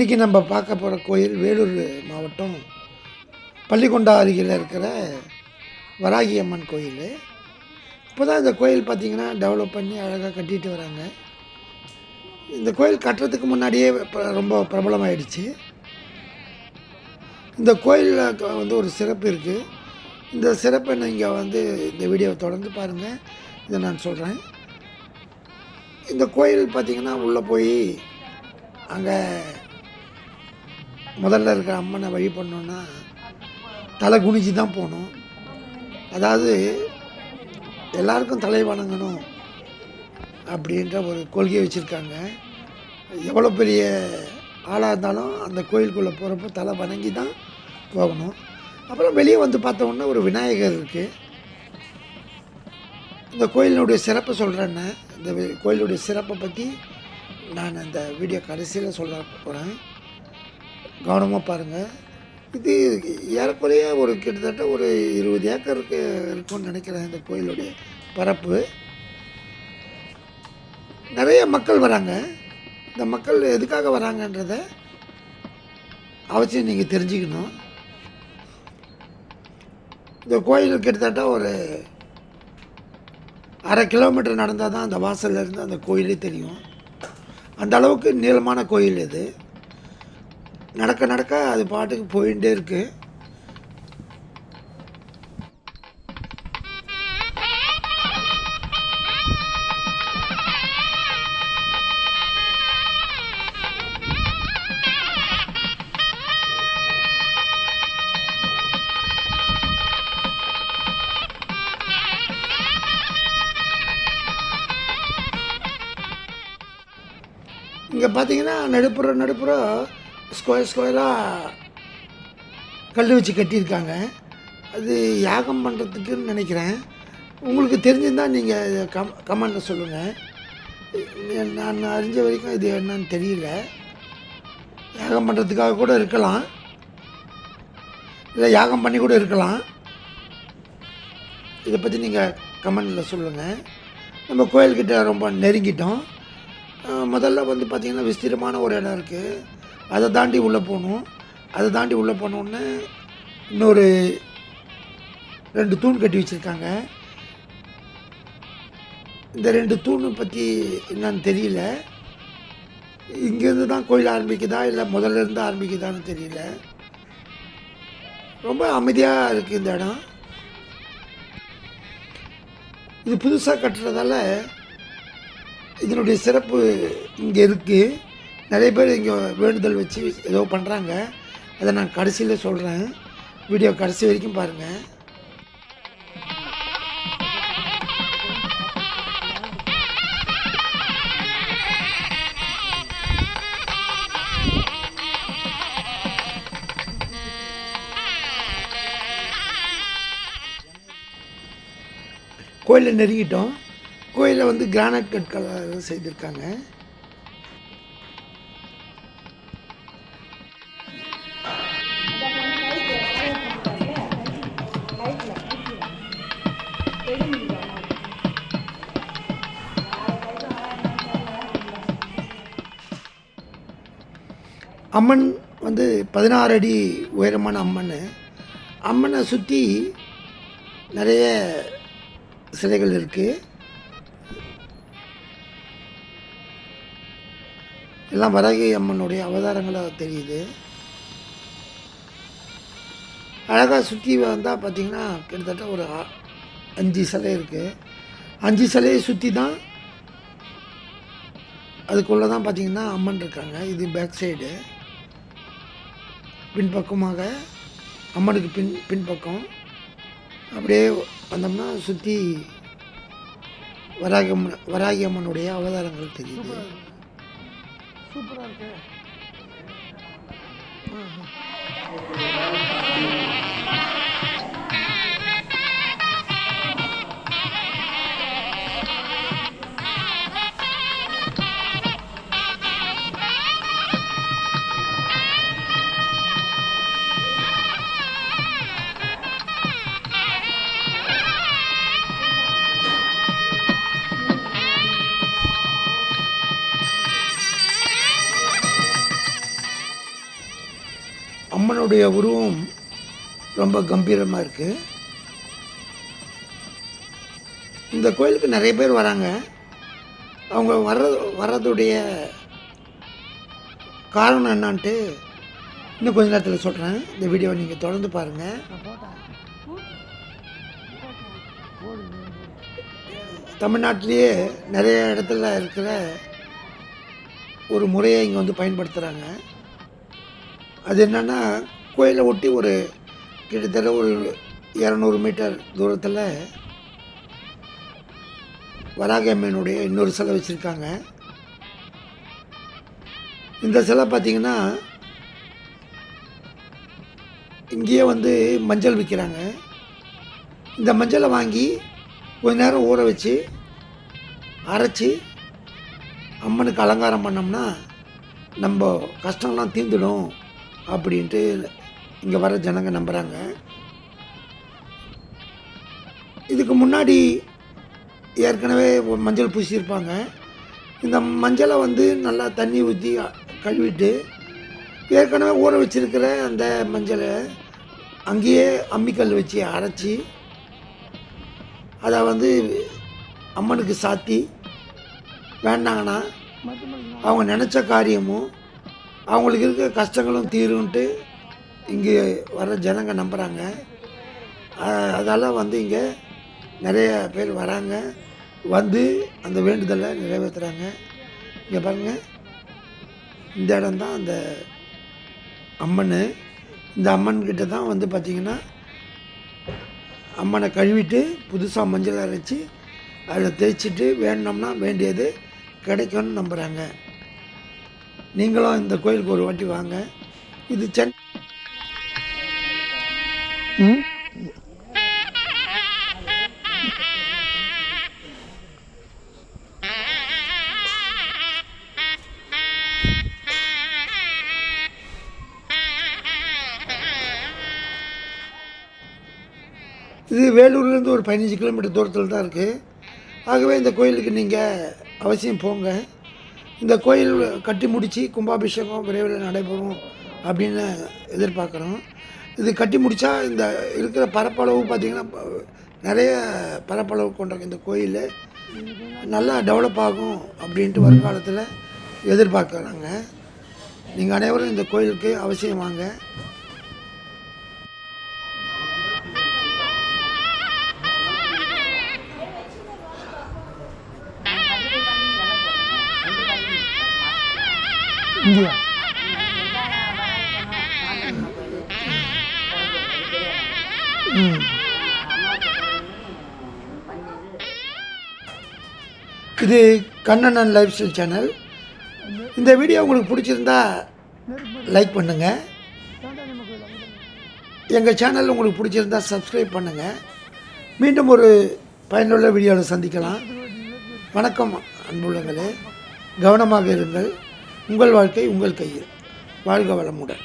இன்றைக்கி நம்ம பார்க்க போகிற கோயில் வேலூர் மாவட்டம் பள்ளிக்கொண்டா அருகில் இருக்கிற வராகி அம்மன் கோயில். இப்போ தான் இந்த கோயில் பார்த்திங்கன்னா டெவலப் பண்ணி அழகாக கட்டிட்டு வராங்க. இந்த கோயில் கட்டுறதுக்கு முன்னாடியே ரொம்ப பிரபலமாயிடுச்சு. இந்த கோயிலில் வந்து ஒரு சிறப்பு இருக்குது இந்த சிறப்பை நீங்கள் வந்து இந்த வீடியோவை தொடர்ந்து பாருங்கள் இதை நான் சொல்கிறேன் இந்த கோயில் பார்த்திங்கன்னா உள்ளே போய் அங்கே முதல்ல இருக்கிற அம்மனை வழி பண்ணோன்னா தலை குனிஞ்சு தான் போகணும். அதாவது எல்லாருக்கும் தலை வணங்கணும் அப்படின்ற ஒரு கொள்கையை வச்சுருக்காங்க. எவ்வளோ பெரிய ஆளாக இருந்தாலும் அந்த கோயிலுக்குள்ளே போகிறப்போ தலை வணங்கி தான் போகணும். அப்புறம் வெளியே வந்து பார்த்தோன்னா ஒரு விநாயகர் இருக்குது இந்த கோயிலினுடைய சிறப்பை சொல்கிறேன்னு இந்த கோயிலுடைய சிறப்பை பற்றி நான் இந்த வீடியோ கடைசியில் சொல்ல போகிறேன் கவனமாக பாருங்கள் இது ஏறக்குறைய ஒரு கிட்டத்தட்ட ஒரு இருபது ஏக்கருக்கு இருக்கும்னு நினைக்கிறேன் இந்த கோயிலுடைய பரப்பு. நிறைய மக்கள் வராங்க. இந்த மக்கள் எதுக்காக வராங்கன்றத அவசியம் நீங்கள் தெரிஞ்சுக்கணும். இந்த கோயில் கிட்டத்தட்ட ஒரு அரை கிலோமீட்டர் நடந்தால் தான் அந்த வாசல்ல இருந்து அந்த கோயிலே தெரியும். அந்த அளவுக்கு நீளமான கோயில் இது. நடக்க நடக்க அது பாட்டுக்கு போயிட்டே இருக்கு. இங்கே பார்த்தீங்கன்னா நடுப்புற நடுப்புற ஸ்கொயர் ஸ்கொயராக கல் வச்சு கட்டியிருக்காங்க. அது யாகம் பண்ணுறதுக்குன்னு நினைக்கிறேன். உங்களுக்கு தெரிஞ்சிருந்தால் நீங்கள் கம் கமெண்டில் சொல்லுங்கள் நான் அறிஞ்ச வரைக்கும் இது என்னன்னு தெரியல. யாகம் பண்ணுறதுக்காக கூட இருக்கலாம். இல்லை யாகம் பண்ணி கூட இருக்கலாம். இதை பற்றி நீங்கள் கமெண்டில் சொல்லுங்கள் நம்ம கோயில்கிட்ட ரொம்ப நெருங்கிட்டோம். முதல்ல வந்து பார்த்திங்கன்னா விஸ்தீரமான ஒரு இடம் இருக்குது அதை தாண்டி உள்ளே போகணும். அதை தாண்டி உள்ளே போனோடனே இன்னொரு ரெண்டு தூண் கட்டி வச்சுருக்காங்க. இந்த ரெண்டு தூணை பற்றி என்னன்னு தெரியல. இங்கேருந்து தான் கோயில் ஆரம்பிக்குதா இல்லை முதல்ல இருந்து ஆரம்பிக்குதான்னு தெரியல. ரொம்ப அமைதியாக இருக்குது இந்த இடம். இது புதுசாக கட்டுறதால இதனுடைய சிறப்பு இங்கே இருக்குது நிறைய பேர் இங்கே வேண்டுதல் வச்சு ஏதோ பண்ணுறாங்க. அதை நான் கடைசியில் சொல்கிறேன் வீடியோ கடைசி வரைக்கும் பாருங்கள் கோயிலில் நெருங்கிட்டோம். கோயிலில் வந்து கிரானைட் கற்களால் செய்திருக்காங்க. அம்மன் வந்து பதினாறு அடி உயரமான அம்மன். அம்மனை சுற்றி நிறைய சிலைகள் இருக்குது எல்லாம் வரகி அம்மனுடைய அவதாரங்களாக தெரியுது. அழகாக சுற்றி வந்தால் பார்த்திங்கன்னா கிட்டத்தட்ட ஒரு அஞ்சு சிலை இருக்குது அஞ்சு சிலையை சுற்றி தான் அதுக்குள்ளே தான் பார்த்திங்கன்னா அம்மன் இருக்காங்க. இது பேக் சைடு. பின்பக்கமாக அம்மனுக்கு பின் பின்பக்கம். அப்படியே வந்தோம்னா சுற்றி வராகி அம்மன் வராகி அம்மனுடைய அவதாரங்கள் தெரியுது. சூப்பராக இருக்கு. அம்மனுடைய உருவம் ரொம்ப கம்பீரமாக இருக்குது இந்த கோயிலுக்கு நிறைய பேர் வராங்க. அவங்க வர்ற வர்றதுடைய காரணம் என்னான்ட்டு இன்னும் கொஞ்ச நேரத்தில் சொல்கிறேன் இந்த வீடியோவை நீங்கள் தொடர்ந்து பாருங்கள் தமிழ்நாட்டிலேயே நிறைய இடத்துல இருக்கிற ஒரு முறையை இங்கே வந்து பயன்படுத்துகிறாங்க அது என்னென்னா கோயிலை ஒட்டி ஒரு கிட்டத்தட்ட ஒரு இரநூறு மீட்டர் தூரத்தில் வராக இன்னொரு சிலை வச்சுருக்காங்க. இந்த சிலை பார்த்திங்கன்னா இங்கேயே வந்து மஞ்சள் விற்கிறாங்க இந்த மஞ்சளை வாங்கி கொஞ்ச நேரம் ஊற வச்சு அரைச்சி அம்மனுக்கு அலங்காரம் பண்ணோம்னா நம்ம கஷ்டம்லாம் தீர்ந்துடும். அப்படின்ட்டு இங்கே வர ஜனங்க நம்புகிறாங்க இதுக்கு முன்னாடி ஏற்கனவே மஞ்சள் பூசியிருப்பாங்க. இந்த மஞ்சளை வந்து நல்லா தண்ணி ஊற்றி கழுவிட்டு ஏற்கனவே ஊற வச்சுருக்கிற அந்த மஞ்சளை அங்கேயே அம்மிக்கல் வச்சு அரைச்சி அதை வந்து அம்மனுக்கு சாத்தி வேண்டாங்கன்னா அவங்க நினச்ச காரியமும் அவங்களுக்கு இருக்கிற கஷ்டங்களும் தீரும்ன்ட்டு இங்கே வர ஜனங்க நம்புகிறாங்க அதால் வந்து இங்கே நிறைய பேர் வராங்க. வந்து அந்த வேண்டுதலை நிறைவேற்றுறாங்க இங்கே பாருங்கள் இந்த இடம் தான் அந்த அம்மன். இந்த அம்மன் கிட்ட தான் வந்து பார்த்திங்கன்னா அம்மனை கழுவிட்டு புதுசாக மஞ்சள் அரைச்சி அதில் தேய்ச்சிட்டு வேணும்னா வேண்டியது கிடைக்கும்னு நம்புகிறாங்க நீங்களும் இந்த கோயிலுக்கு ஒரு வாட்டி வாங்க. இது சென் இது வேலூர்லேருந்து ஒரு பதினஞ்சு கிலோமீட்டர் தூரத்தில் தான் இருக்குது ஆகவே இந்த கோயிலுக்கு நீங்கள் அவசியம் போங்க. இந்த கோயில் கட்டி முடித்து கும்பாபிஷேகம் விரைவில் நடைபெறும் அப்படின்னு எதிர்பார்க்குறோம். இது கட்டி முடித்தா இந்த இருக்கிற பரப்பளவு பார்த்திங்கன்னா நிறைய பரப்பளவு கொண்ட இந்த கோயில் நல்லா டெவலப் ஆகும் அப்படின்ட்டு வருங்காலத்தில் எதிர்பார்க்குறாங்க. நீங்கள் அனைவரும் இந்த கோயிலுக்கு அவசியம் வாங்க. இந்தியா. இது கண்ணன் லைஃப் ஸ்டைல் சேனல். இந்த வீடியோ உங்களுக்கு பிடிச்சிருந்தா லைக் பண்ணுங்கள் எங்கள் சேனல் உங்களுக்கு பிடிச்சிருந்தா சப்ஸ்கிரைப் பண்ணுங்கள் மீண்டும் ஒரு பயனுள்ள வீடியோவில் சந்திக்கலாம். வணக்கம் அன்புள்ளங்களே. கவனமாக இருங்கள். உங்கள் வாழ்க்கை உங்கள் கையில். வாழ்க வளமுடன்.